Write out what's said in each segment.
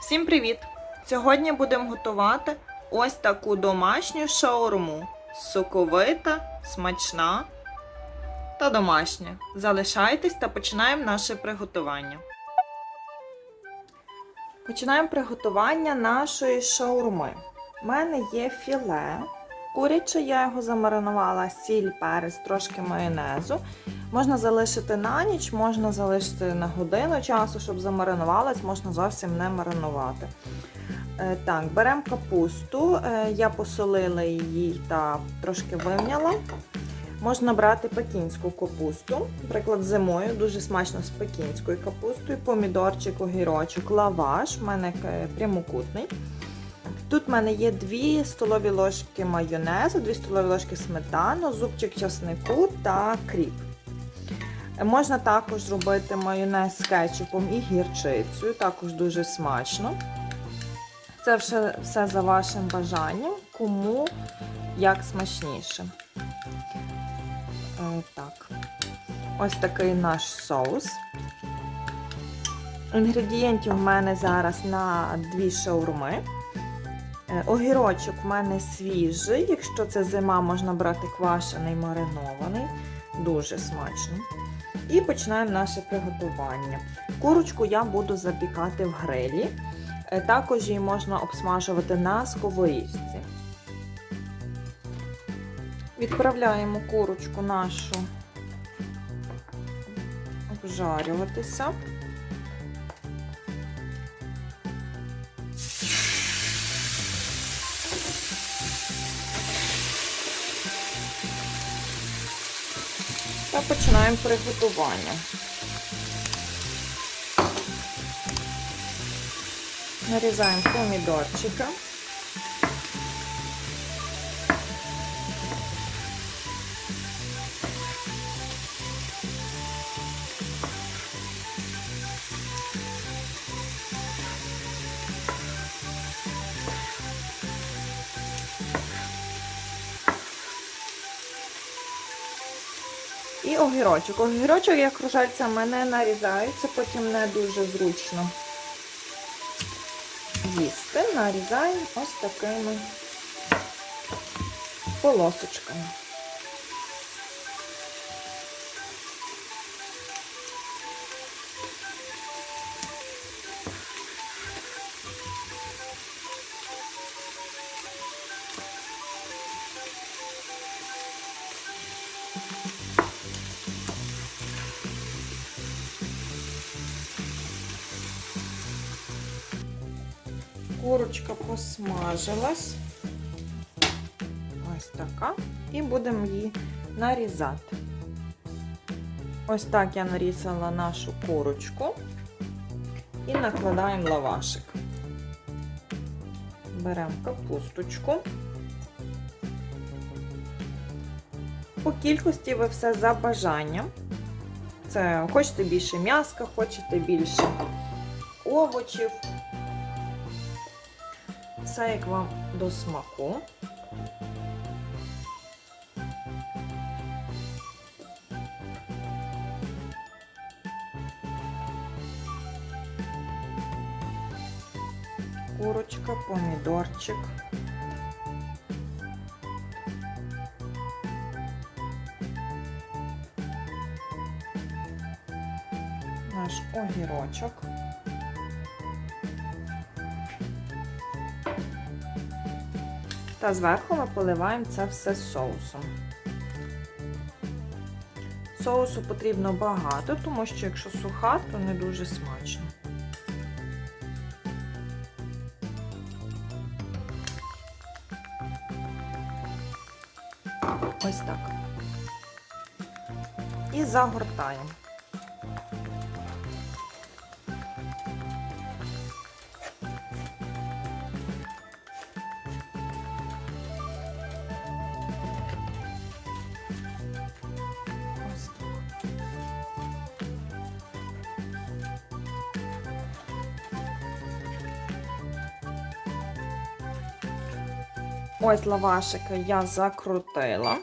Всім привіт! Сьогодні будемо готувати ось таку домашню шаурму. Соковита, смачна та домашня. Залишайтесь та починаємо наше приготування. Починаємо приготування нашої шаурми. У мене є філе. Куряче, я його замаринувала сіль, перець, трошки майонезу. Можна залишити на ніч, можна залишити на годину часу, щоб замаринувалась, можна зовсім не маринувати. Е, Так, беремо капусту. Е, Я посолила її та трошки вимняла. Можна брати пекінську капусту, наприклад, зимою дуже смачно з пекінською капустою, помідорчик, огірочок, лаваш, у мене е, прямокутний. Тут в мене є 2 столові ложки майонезу, 2 столові ложки сметану, зубчик часнику та кріп. Можна також зробити майонез з кетчупом і гірчицею, також дуже смачно. Це все, все за вашим бажанням, кому як смачніше. Е, так. Ось такий наш соус. Інгредієнтів в мене зараз на дві шаурми. Е, Огірочок в мене свіжий. Якщо це зима, можна брати квашений маринований. Дуже смачно. І починаємо наше приготування. Курочку я буду запікати в грилі. Е, Також її можна обсмажувати на сковорідці. Відправляємо курочку нашу обжарюватися. Та починаємо приготування. Нарізаємо помідорчика. І огірочок. Огірочок, як кружальцями мене нарізається, потім не дуже зручно їсти. Нарізаємо ось такими полосочками. Курочка посмажилась. Ось така. І будемо її нарізати. Ось так я нарізала нашу курочку і накладаємо лавашик. Беремо капусточку. По кількості ви все за бажанням. Це хочете більше м'яска, хочете більше овочів. Все як вам до смаку. Курочка, помідорчик. Наш огірочок. Та зверху ми поливаємо це все соусом. Соусу потрібно багато, тому що якщо суха, то не дуже смачно. Ось так. І загортаємо. Ось лавашики я закрутила.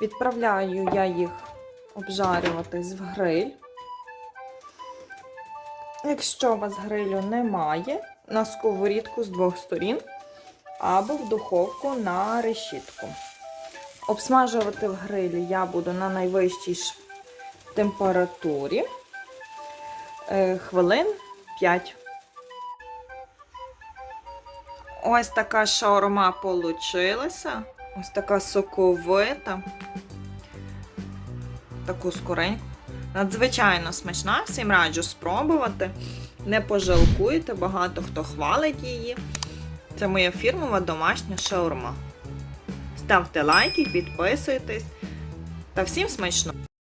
Відправляю я їх обжарюватись в гриль. Якщо у вас грилю немає, на сковорідку з двох сторін або в духовку на решітку. Обсмажувати в грилі я буду на найвищій температурі е, хвилин 5. Ось така шаурма получилася. Ось така соковита. Таку скореньку. Надзвичайно смачна, всім раджу спробувати. Не пожалкуйте, багато хто хвалить її. Це моя фірмова домашня шаурма. Ставте лайки, підписуйтесь. Та всім смачно!